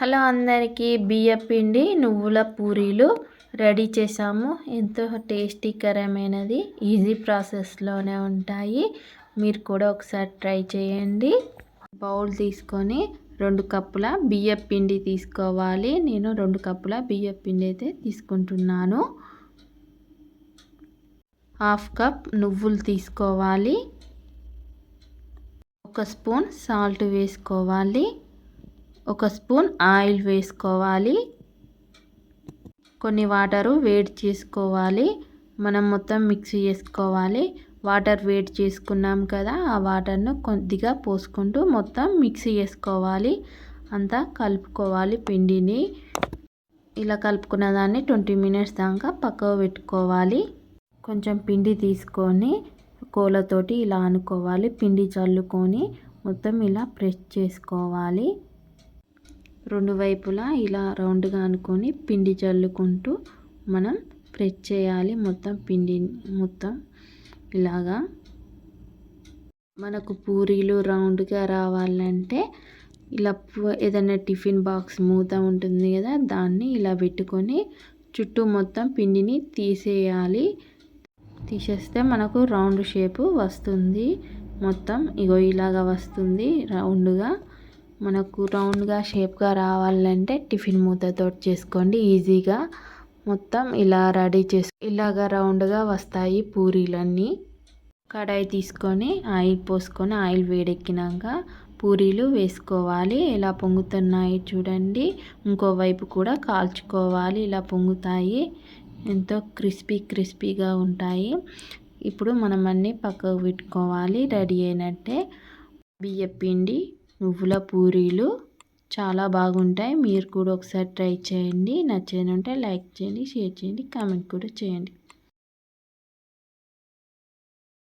Hello అందరికీ బియ్య పిండి నువ్వుల పూరీలు రెడీ చేసాము ఎంతో టేస్టీకరమైనది ఈజీ ప్రాసెస్లోనే ఉంటాయి. మీరు కూడా ఒకసారి ట్రై చేయండి. బౌల్ తీసుకొని రెండు కప్పుల బియ్య పిండి తీసుకోవాలి. నేను రెండు కప్పుల బియ్య పిండి అయితే తీసుకుంటున్నాను. హాఫ్ కప్ నువ్వులు తీసుకోవాలి. ఒక స్పూన్ సాల్ట్ వేసుకోవాలి. ఒక స్పూన్ ఆయిల్ వేసుకోవాలి. కొన్ని వాటరు వేడి చేసుకోవాలి. మనం మొత్తం మిక్స్ చేసుకోవాలి. వాటర్ వేడి చేసుకున్నాం కదా ఆ వాటర్ను కొద్దిగా పోసుకుంటూ మొత్తం మిక్స్ చేసుకోవాలి. అంతా కలుపుకోవాలి పిండిని. ఇలా కలుపుకున్న దాన్ని ట్వంటీ మినిట్స్ దాకా పక్కకు పెట్టుకోవాలి. కొంచెం పిండి తీసుకొని కోలతోటి ఇలా అనుకోవాలి పిండి చల్లుకొని మొత్తం ఇలా ప్రెస్ చేసుకోవాలి. రెండు వైపులా ఇలా రౌండ్గా అనుకొని పిండి చల్లుకుంటూ మనం ప్రెస్ చేయాలి. మొత్తం పిండి మొత్తం ఇలాగా మనకు పూరీలు రౌండ్గా రావాలంటే ఇలా ఏదైనా టిఫిన్ బాక్స్ మూత ఉంటుంది కదా దాన్ని ఇలా పెట్టుకొని చుట్టూ మొత్తం పిండిని తీసేయాలి. తీసేస్తే మనకు రౌండ్ షేపు వస్తుంది. మొత్తం ఇగో ఇలాగా వస్తుంది రౌండ్గా. మనకు రౌండ్గా షేప్గా రావాలంటే టిఫిన్ మూతతో చేసుకోండి. ఈజీగా మొత్తం ఇలా రెడీ చేసు ఇలాగ రౌండ్గా వస్తాయి పూరీలన్నీ. కడాయి తీసుకొని ఆయిల్ పోసుకొని ఆయిల్ వేడెక్కినాక పూరీలు వేసుకోవాలి. ఇలా పొంగుతున్నాయి చూడండి. ఇంకోవైపు కూడా కాల్చుకోవాలి. ఇలా పొంగుతాయి. ఎంతో క్రిస్పీ క్రిస్పీగా ఉంటాయి. ఇప్పుడు మనం అన్నీ పక్కకు పెట్టుకోవాలి. రెడీ అయినట్టే బియ్యపిండి నువ్వుల పూరీలు చాలా బాగుంటాయి. మీరు కూడా ఒకసారి ట్రై చేయండి. నచ్చేది ఉంటే లైక్ చేయండి షేర్ చేయండి కామెంట్ కూడా చేయండి.